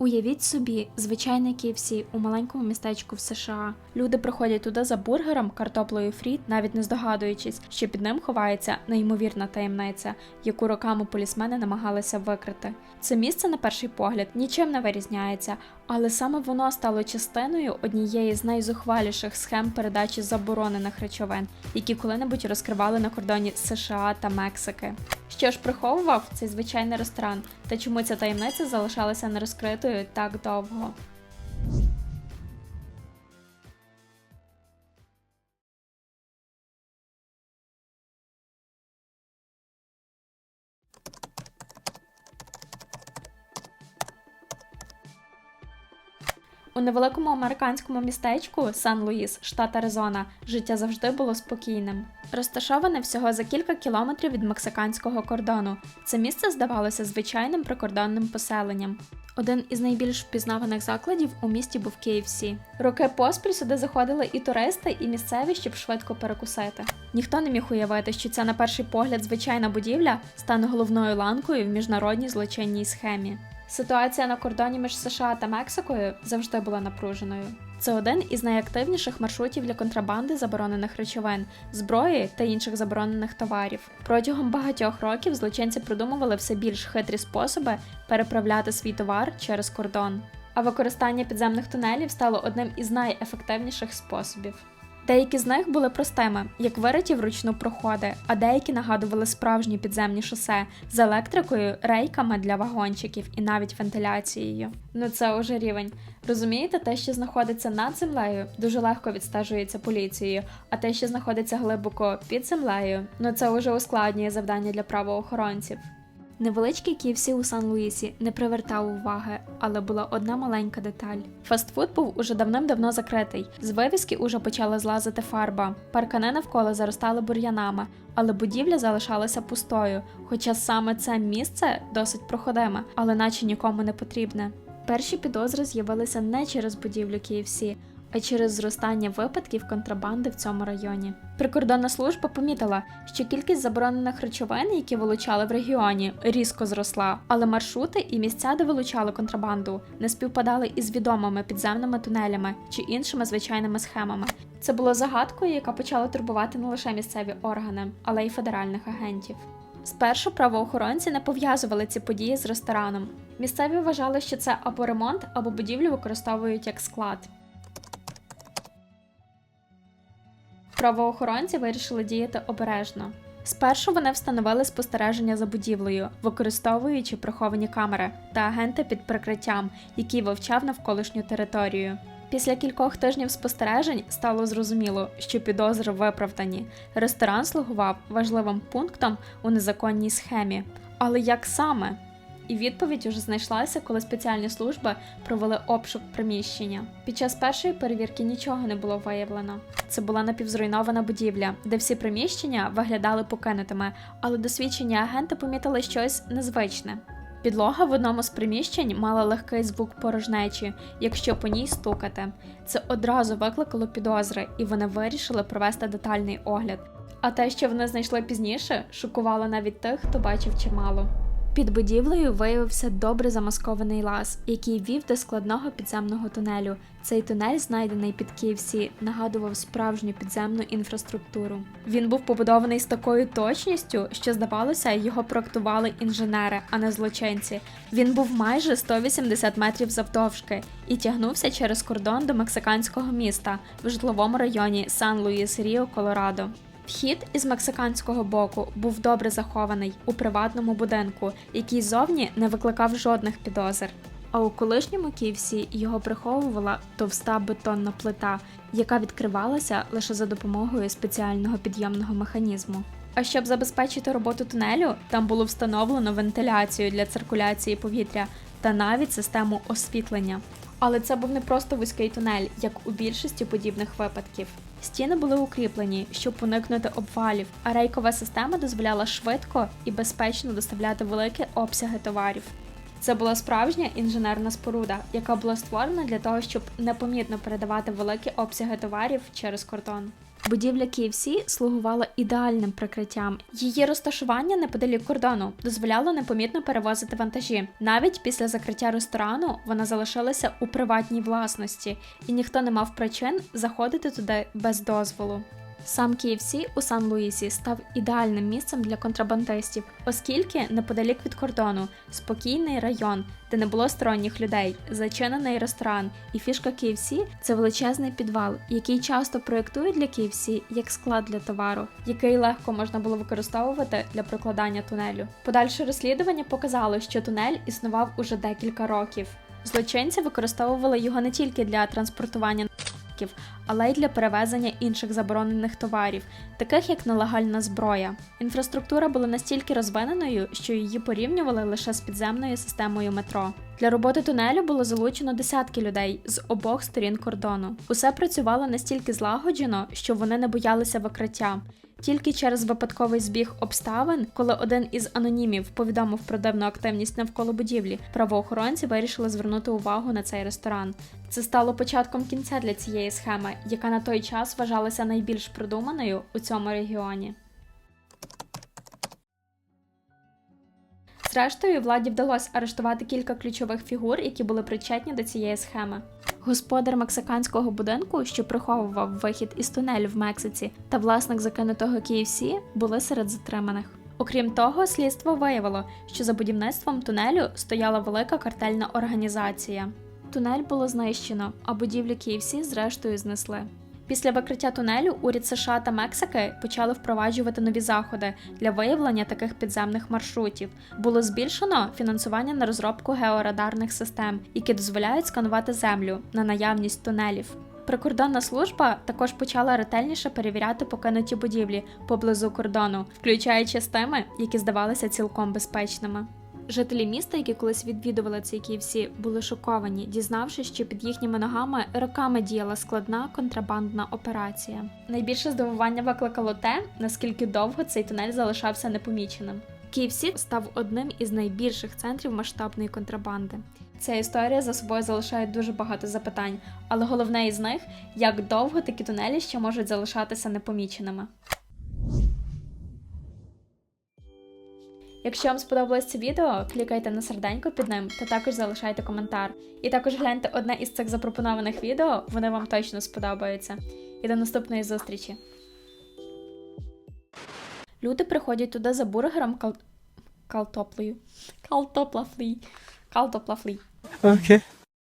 Уявіть собі, звичайний KFC у маленькому містечку в США. Люди приходять туди за бургером, картоплею фрі, навіть не здогадуючись, що під ним ховається неймовірна таємниця, яку роками полісмени намагалися викрити. Це місце, на перший погляд, нічим не вирізняється, але саме воно стало частиною однієї з найзухваліших схем передачі заборонених речовин, які коли-небудь розкривали на кордоні США та Мексики. Що ж приховував цей звичайний ресторан, та чому ця таємниця залишалася нерозкритою так довго? У невеликому американському містечку Сан-Луїс, штат Аризона, життя завжди було спокійним. Розташоване всього за кілька кілометрів від мексиканського кордону. Це місце здавалося звичайним прикордонним поселенням. Один із найбільш впізнаваних закладів у місті був KFC. Роки поспіль сюди заходили і туристи, і місцеві, щоб швидко перекусити. Ніхто не міг уявити, що ця на перший погляд звичайна будівля стане головною ланкою в міжнародній злочинній схемі. Ситуація на кордоні між США та Мексикою завжди була напруженою. Це один із найактивніших маршрутів для контрабанди заборонених речовин, зброї та інших заборонених товарів. Протягом багатьох років злочинці придумували все більш хитрі способи переправляти свій товар через кордон. А використання підземних тунелів стало одним із найефективніших способів. Деякі з них були простими, як вириті вручну проходи, а деякі нагадували справжні підземні шосе з електрикою, рейками для вагончиків і навіть вентиляцією. Ну це уже рівень. Розумієте, те, що знаходиться над землею, дуже легко відстежується поліцією, а те, що знаходиться глибоко під землею, ну це уже ускладнює завдання для правоохоронців. Невеличкий KFC у Сан-Луїсі не привертав уваги, але була одна маленька деталь. Фастфуд був уже давним-давно закритий. З вивіски уже почала злазити фарба. Паркани навколо заростали бур'янами, але будівля залишалася пустою. Хоча саме це місце досить проходиме, але наче нікому не потрібне. Перші підозри з'явилися не через будівлю KFC, а через зростання випадків контрабанди в цьому районі. Прикордонна служба помітила, що кількість заборонених речовин, які вилучали в регіоні, різко зросла, але маршрути і місця, де вилучали контрабанду, не співпадали із відомими підземними тунелями чи іншими звичайними схемами. Це було загадкою, яка почала турбувати не лише місцеві органи, але й федеральних агентів. Спершу правоохоронці не пов'язували ці події з рестораном. Місцеві вважали, що це або ремонт, або будівлю використовують як склад. Правоохоронці вирішили діяти обережно. Спершу вони встановили спостереження за будівлею, використовуючи приховані камери та агента під прикриттям, який вивчав навколишню територію. Після кількох тижнів спостережень стало зрозуміло, що підозри виправдані. Ресторан слугував важливим пунктом у незаконній схемі. Але як саме? І відповідь уже знайшлася, коли спеціальні служби провели обшук приміщення. Під час першої перевірки нічого не було виявлено. Це була напівзруйнована будівля, де всі приміщення виглядали покинутими, але досвідчені агенти помітили щось незвичне. Підлога в одному з приміщень мала легкий звук порожнечі, якщо по ній стукати. Це одразу викликало підозри, і вони вирішили провести детальний огляд. А те, що вони знайшли пізніше, шокувало навіть тих, хто бачив чимало. Під будівлею виявився добре замаскований лаз, який вів до складного підземного тунелю. Цей тунель, знайдений під KFC, нагадував справжню підземну інфраструктуру. Він був побудований з такою точністю, що здавалося, його проектували інженери, а не злочинці. Він був майже 180 метрів завдовжки і тягнувся через кордон до мексиканського міста в житловому районі Сан-Луїс Ріо, Колорадо. Вхід із мексиканського боку був добре захований у приватному будинку, який зовні не викликав жодних підозр. А у колишньому Київсі його приховувала товста бетонна плита, яка відкривалася лише за допомогою спеціального підйомного механізму. А щоб забезпечити роботу тунелю, там було встановлено вентиляцію для циркуляції повітря та навіть систему освітлення. Але це був не просто вузький тунель, як у більшості подібних випадків. Стіни були укріплені, щоб уникнути обвалів, а рейкова система дозволяла швидко і безпечно доставляти великі обсяги товарів. Це була справжня інженерна споруда, яка була створена для того, щоб непомітно передавати великі обсяги товарів через кордон. Будівля KFC слугувала ідеальним прикриттям. Її розташування неподалік кордону дозволяло непомітно перевозити вантажі. Навіть після закриття ресторану вона залишилася у приватній власності, і ніхто не мав причин заходити туди без дозволу. Сам KFC у Сан-Луїсі став ідеальним місцем для контрабандистів, оскільки неподалік від кордону спокійний район, де не було сторонніх людей, зачинений ресторан, і фішка KFC – це величезний підвал, який часто проєктують для KFC як склад для товару, який легко можна було використовувати для прокладання тунелю. Подальше розслідування показало, що тунель існував уже декілька років. Злочинці використовували його не тільки для транспортування наркотиків, але й для перевезення інших заборонених товарів, таких як нелегальна зброя. Інфраструктура була настільки розвиненою, що її порівнювали лише з підземною системою метро. Для роботи тунелю було залучено десятки людей з обох сторін кордону. Усе працювало настільки злагоджено, що вони не боялися викриття. Тільки через випадковий збіг обставин, коли один із анонімів повідомив про дивну активність навколо будівлі, правоохоронці вирішили звернути увагу на цей ресторан. Це стало початком кінця для цієї схеми, яка на той час вважалася найбільш продуманою у цьому регіоні. Зрештою, владі вдалося арештувати кілька ключових фігур, які були причетні до цієї схеми. Господар мексиканського будинку, що приховував вихід із тунелю в Мексиці, та власник закинутого KFC були серед затриманих. Окрім того, слідство виявило, що за будівництвом тунелю стояла велика картельна організація. Тунель було знищено, а будівлі KFC зрештою знесли. Після викриття тунелю уряд США та Мексики почали впроваджувати нові заходи для виявлення таких підземних маршрутів. Було збільшено фінансування на розробку георадарних систем, які дозволяють сканувати землю на наявність тунелів. Прикордонна служба також почала ретельніше перевіряти покинуті будівлі поблизу кордону, включаючи з тими, які здавалися цілком безпечними. Жителі міста, які колись відвідували цей KFC, були шоковані, дізнавшись, що під їхніми ногами роками діяла складна контрабандна операція. Найбільше здивування викликало те, наскільки довго цей тунель залишався непоміченим. KFC став одним із найбільших центрів масштабної контрабанди. Ця історія за собою залишає дуже багато запитань, але головне із них як довго такі тунелі ще можуть залишатися непоміченими. Якщо вам сподобалось це відео, клікайте на серденько під ним та також залишайте коментар. І також гляньте одне із цих запропонованих відео, вони вам точно сподобаються. І до наступної зустрічі. Люди приходять туди за бургером кал... калтоплею. Калтоплафлій. Калтоплафлій. Окей. Okay.